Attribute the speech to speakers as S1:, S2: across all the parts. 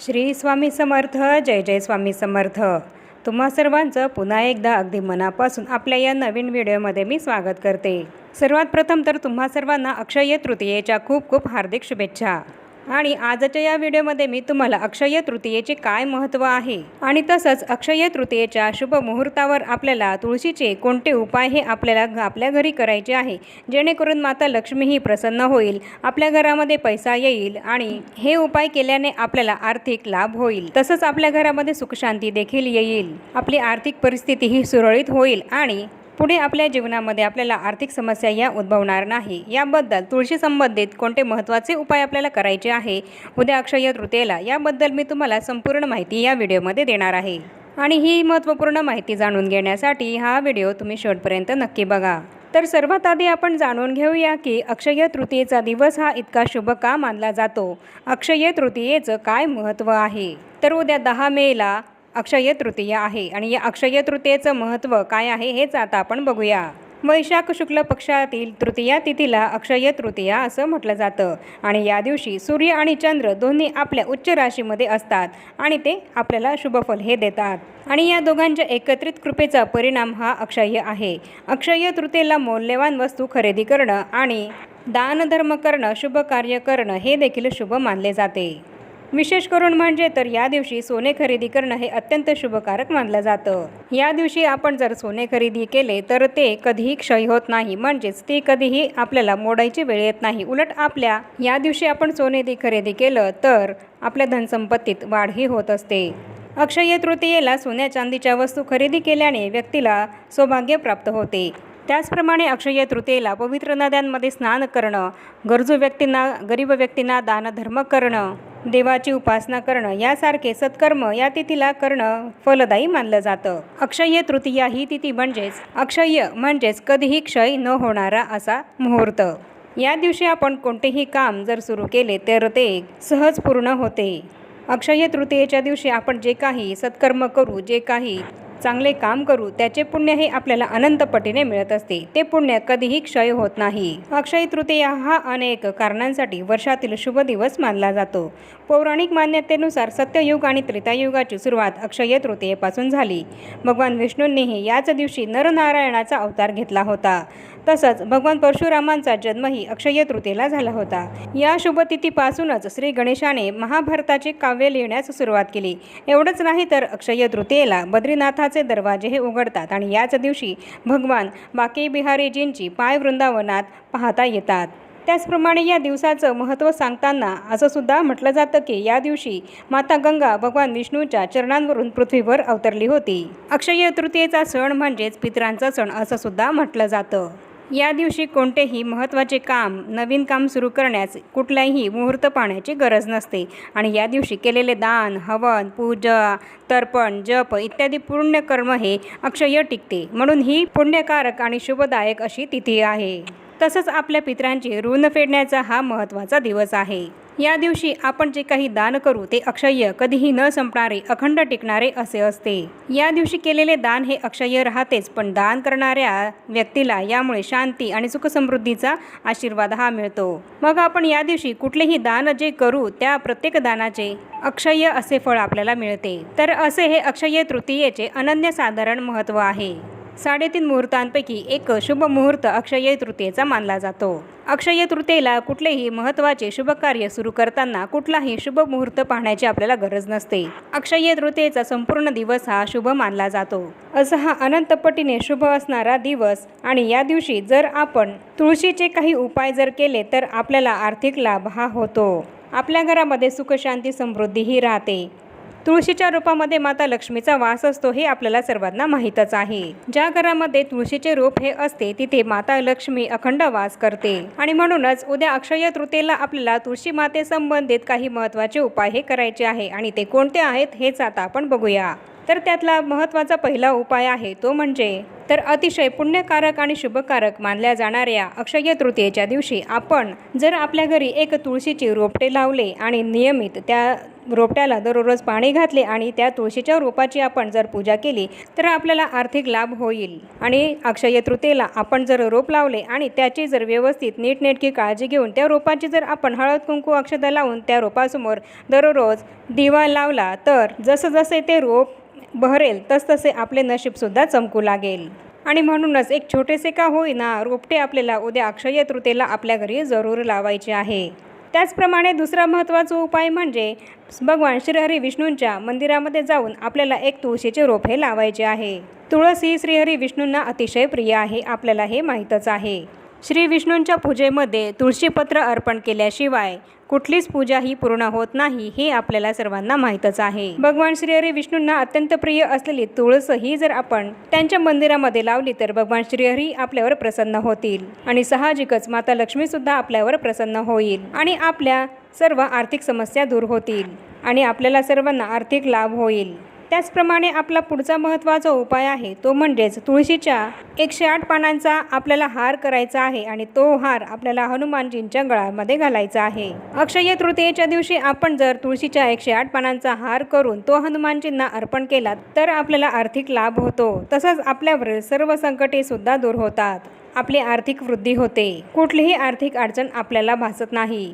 S1: श्री स्वामी समर्थ जय जय स्वामी समर्थ. तुम्हा सर्वांचं पुन्हा एकदा अगदी मनापासून आपल्या या नवीन व्हिडिओमध्ये मी स्वागत करते. सर्वात प्रथम तर तुम्हा सर्वांना अक्षय तृतीयेच्या खूप खूप हार्दिक शुभेच्छा. आणि आजच्या या व्हिडिओमध्ये मी तुम्हाला अक्षय तृतीयेचे काय महत्त्व आहे? आणि तसंच अक्षय तृतीयेच्या शुभ मुहूर्तावर आपल्याला तुळशीचे कोणते उपाय हे आपल्याला आपल्या घरी करायचे आहे? जेणेकरून माता लक्ष्मीही प्रसन्न होईल आपल्या घरामध्ये पैसा येईल आणि हे उपाय केल्याने आपल्याला आर्थिक लाभ होईल. तसंच आपल्या घरामध्ये सुखशांती देखील येईल. आपली आर्थिक परिस्थितीही सुरळीत होईल आणि पुढे आपल्या जीवनामध्ये आपल्याला आर्थिक समस्या या उद्भवणार नाही. याबद्दल तुळशी संबंधित कोणते महत्त्वाचे उपाय आपल्याला करायचे आहे? उद्या अक्षय तृतीयेला याबद्दल मी तुम्हाला संपूर्ण माहिती या व्हिडिओमध्ये देणार आहे. आणि ही महत्त्वपूर्ण माहिती जाणून घेण्यासाठी हा व्हिडिओ तुम्ही शेवटपर्यंत नक्की बघा. तर सर्वात आधी आपण जाणून घेऊया की अक्षय तृतीयेचा दिवस हा इतका शुभ का मानला जातो? अक्षय तृतीयेचं काय महत्त्व आहे? तर उद्या दहा मेला अक्षय तृतीय आहे आणि या अक्षय तृतीयेचं महत्त्व काय आहे हेच आता आपण बघूया. वैशाख शुक्ल पक्षातील तृतीया तिथीला अक्षय तृतीया असं म्हटलं जातं आणि या दिवशी सूर्य आणि चंद्र दोन्ही आपल्या उच्च राशीमध्ये असतात आणि ते आपल्याला शुभफल हे देतात. आणि या दोघांच्या एकत्रित कृपेचा परिणाम हा अक्षय आहे. अक्षय तृतीयेला मौल्यवान वस्तू खरेदी करणं आणि दानधर्म करणं शुभ कार्य करणं हे देखील शुभ मानले जाते. विशेष करून म्हणजे तर या दिवशी सोने खरेदी करणं हे अत्यंत शुभकारक मानलं जातं. या दिवशी आपण जर सोने खरेदी केले तर ते कधीही क्षय होत नाही. म्हणजेच ते कधीही आपल्याला मोडायची वेळ येत नाही. उलट आपल्या या दिवशी आपण सोने खरेदी केलं तर आपल्या धनसंपत्तीत वाढही होत असते. अक्षय तृतीयेला सोन्या चांदीच्या वस्तू खरेदी केल्याने व्यक्तीला सौभाग्य प्राप्त होते. त्याचप्रमाणे अक्षय तृतीयेला पवित्र नद्यांमध्ये स्नान करणं गरजू व्यक्तींना गरीब व्यक्तींना दानधर्म करणं देवाची उपासना करणं यासारखे सत्कर्म या तिथीला करणं फलदायी मानलं जातं. अक्षय तृतीया ही तिथी म्हणजेच अक्षय म्हणजेच कधीही क्षय न होणारा असा मुहूर्त. या दिवशी आपण कोणतेही काम जर सुरू केले तर ते सहज पूर्ण होते. अक्षय तृतीयेच्या दिवशी आपण जे काही सत्कर्म करू जे काही चांगले काम करू त्याचे पुण्य हे आपल्याला अनंतपटीने मिळत असते. ते पुण्य कधीही क्षय होत नाही. अक्षय तृतीया हा अनेक कारणांसाठी वर्षातील शुभ दिवस मानला जातो. पौराणिक मान्यतेनुसार सत्ययुग आणि त्रेतायुगाची सुरुवात अक्षय तृतीयेपासून झाली. भगवान विष्णूंनीही याच दिवशी नरनारायणाचा अवतार घेतला होता. तसंच भगवान परशुरामांचा जन्मही अक्षय तृतीयेला झाला होता. या शुभतिथीपासूनच श्री गणेशाने महाभारताचे काव्य लिहिण्यास सुरुवात केली. एवढंच नाही तर अक्षय तृतीयेला बद्रीनाथाचे दरवाजे हे उघडतात आणि याच दिवशी भगवान बाकी बिहारीजींची पाय वृंदावनात पाहता येतात. त्याचप्रमाणे या दिवसाचं महत्त्व सांगताना असं सुद्धा म्हटलं जातं की या दिवशी माता गंगा भगवान विष्णूच्या चरणांवरून पृथ्वीवर अवतरली होती. अक्षय तृतीयेचा सण म्हणजेच पितरांचा सण असं सुद्धा म्हटलं जातं. या दिवशी कोणतेही महत्त्वाचे काम नवीन काम सुरू करण्यास कुठलाही मुहूर्त पाहण्याची गरज नसते. आणि या दिवशी केलेले दान हवन पूजा तर्पण जप इत्यादी पुण्यकर्म हे अक्षय टिकते. म्हणून ही पुण्यकारक आणि शुभदायक अशी तिथी आहे. तसंच आपल्या पित्रांची ऋण फेडण्याचा हा महत्त्वाचा दिवस आहे. या दिवशी आपण जे काही दान करू ते अक्षय कधीही न संपणारे अखंड टिकणारे असे असते. या दिवशी केलेले दान हे अक्षय राहतेच पण दान करणाऱ्या व्यक्तीला यामुळे शांती आणि सुखसमृद्धीचा आशीर्वाद हा मिळतो. मग आपण या दिवशी कुठलेही दान जे करू त्या प्रत्येक दानाचे अक्षय असे फळ आपल्याला मिळते. तर असे हे अक्षय तृतीयेचे अनन्यसाधारण महत्त्व आहे. साडेतीन मुहूर्तांपैकी एक शुभ मुहूर्त अक्षय तृतीयेचा मानला जातो. अक्षय तृतीयेला कुठलेही महत्त्वाचे शुभ कार्य सुरू करताना कुठलाही शुभ मुहूर्त पाहण्याची आपल्याला गरज नसते. अक्षय तृतीयेचा संपूर्ण दिवस हा शुभ मानला जातो. असा हा अनंत पटीने शुभ असणारा दिवस आणि या दिवशी जर आपण तुळशीचे काही उपाय जर केले तर आपल्याला आर्थिक लाभ हा होतो. आपल्या घरामध्ये सुखशांती समृद्धीही राहते. तुळशीच्या रूपामध्ये माता लक्ष्मीचा वास असतो हे आपल्याला सर्वांना माहीतच आहे. ज्या घरामध्ये तुळशीचे रूप हे असते तिथे माता लक्ष्मी अखंड वास करते. आणि म्हणूनच उद्या अक्षय तृतीयेला आपल्याला तुळशी माते संबंधित काही महत्त्वाचे उपाय हे करायचे आहे आणि ते कोणते आहेत हेच आता आपण बघूया. तर त्यातला महत्त्वाचा पहिला उपाय आहे तो म्हणजे तर अतिशय पुण्यकारक आणि शुभकारक मानल्या जाणाऱ्या अक्षय तृतीयेच्या दिवशी आपण जर आपल्या घरी एक तुळशीची रोपटे लावले आणि नियमित त्या रोपट्याला दररोज पाणी घातले आणि त्या तुळशीच्या रोपाची आपण जर पूजा केली तर आपल्याला आर्थिक लाभ होईल. आणि अक्षय तृतीयेला आपण जर रोप लावले आणि त्याची जर व्यवस्थित नीटनेटकी काळजी घेऊन त्या रोपाची जर आपण हळद कुंकू अक्षता लावून त्या रोपासमोर दररोज दिवा लावला तर जसं जसे ते रोप बहरेल तसतसे आपले नशीबसुद्धा चमकू लागेल. आणि म्हणूनच एक छोटेसे का होईना रोपटे आपल्याला उद्या अक्षय तृतीयेला आपल्या घरी जरूर लावायचे आहे. त्याचप्रमाणे दुसरा महत्त्वाचा उपाय म्हणजे भगवान श्रीहरी विष्णूंच्या मंदिरामध्ये जाऊन आपल्याला एक तुळशीचे रोप हे लावायचे आहे. तुळस ही श्रीहरी विष्णूंना अतिशय प्रिय आहे आपल्याला हे माहीतच आहे. श्री विष्णूंच्या पूजेमध्ये तुळशीपत्र अर्पण केल्याशिवाय कुठलीच पूजा ही पूर्ण होत नाही हे आपल्याला सर्वांना माहीतच आहे. भगवान श्रीहरी विष्णूंना अत्यंत प्रिय असलेली तुळस ही जर आपण त्यांच्या मंदिरामध्ये लावली तर भगवान श्रीहरी आपल्यावर प्रसन्न होतील आणि साहजिकच माता लक्ष्मी सुद्धा आपल्यावर प्रसन्न होईल आणि आपल्या सर्व आर्थिक समस्या दूर होतील आणि आपल्याला सर्वांना आर्थिक लाभ होईल. त्याचप्रमाणे आपला पुढचा महत्त्वाचा उपाय आहे तो म्हणजेच तुळशीच्या एकशे आठ पानांचा आपल्याला हार करायचा आहे आणि तो हार आपल्याला हनुमानजींच्या गळ्यामध्ये घालायचा आहे. अक्षय तृतीयेच्या दिवशी आपण जर तुळशीच्या एकशे आठ पानांचा हार करून तो हनुमानजींना अर्पण केला तर आपल्याला आर्थिक लाभ होतो. तसंच आपल्यावरील सर्व संकटे सुद्धा दूर होतात. आपली आर्थिक वृद्धी होते. कुठलीही आर्थिक अडचण आपल्याला भासत नाही.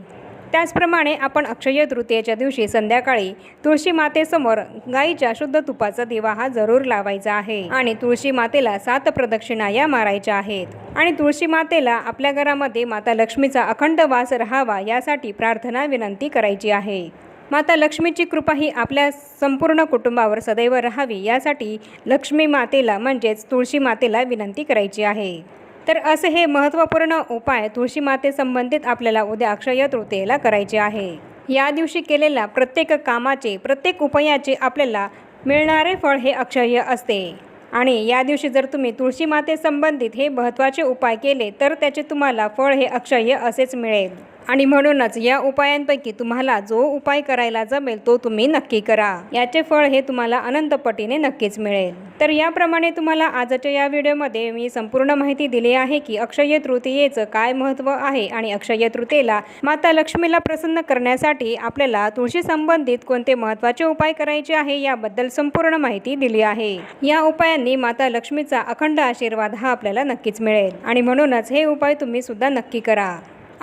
S1: त्याचप्रमाणे आपण अक्षय तृतीयेच्या दिवशी संध्याकाळी तुळशी मातेसमोर गाईच्या शुद्ध तुपाचा दिवा हा जरूर लावायचा आहे. आणि तुळशी मातेला सात प्रदक्षिणा या मारायच्या आहेत. आणि तुळशी मातेला आपल्या घरामध्ये माता लक्ष्मीचा अखंड वास राहावा यासाठी प्रार्थना विनंती करायची आहे. माता लक्ष्मीची कृपा ही आपल्या संपूर्ण कुटुंबावर सदैव राहावी यासाठी लक्ष्मी मातेला म्हणजेच तुळशी मातेला विनंती करायची आहे. तर असे हे महत्त्वपूर्ण उपाय तुळशी माते संबंधित आपल्याला उद्या अक्षय तृतीयेला करायचे आहे. या दिवशी केलेल्या प्रत्येक कामाचे प्रत्येक उपायाचे आपल्याला मिळणारे फळ हे अक्षय असते. आणि या दिवशी जर तुम्ही तुळशी माते संबंधित हे महत्त्वाचे उपाय केले तर त्याचे तुम्हाला फळ हे अक्षय असेच मिळेल. आणि म्हणूनच या उपायांपैकी तुम्हाला जो उपाय करायला जमेल तो तुम्ही नक्की करा. याचे फळ हे तुम्हाला अनंतपटीने नक्कीच मिळेल. तर याप्रमाणे तुम्हाला आजच्या या व्हिडिओमध्ये मी संपूर्ण माहिती दिली आहे की अक्षय तृतीयेचं काय महत्त्व आहे आणि अक्षय तृतीयेला माता लक्ष्मीला प्रसन्न करण्यासाठी आपल्याला तुळशी संबंधित कोणते महत्त्वाचे उपाय करायचे आहे याबद्दल संपूर्ण माहिती दिली आहे. या उपायांनी माता लक्ष्मीचा अखंड आशीर्वाद हा आपल्याला नक्कीच मिळेल. आणि म्हणूनच हे उपाय तुम्ही सुद्धा नक्की करा.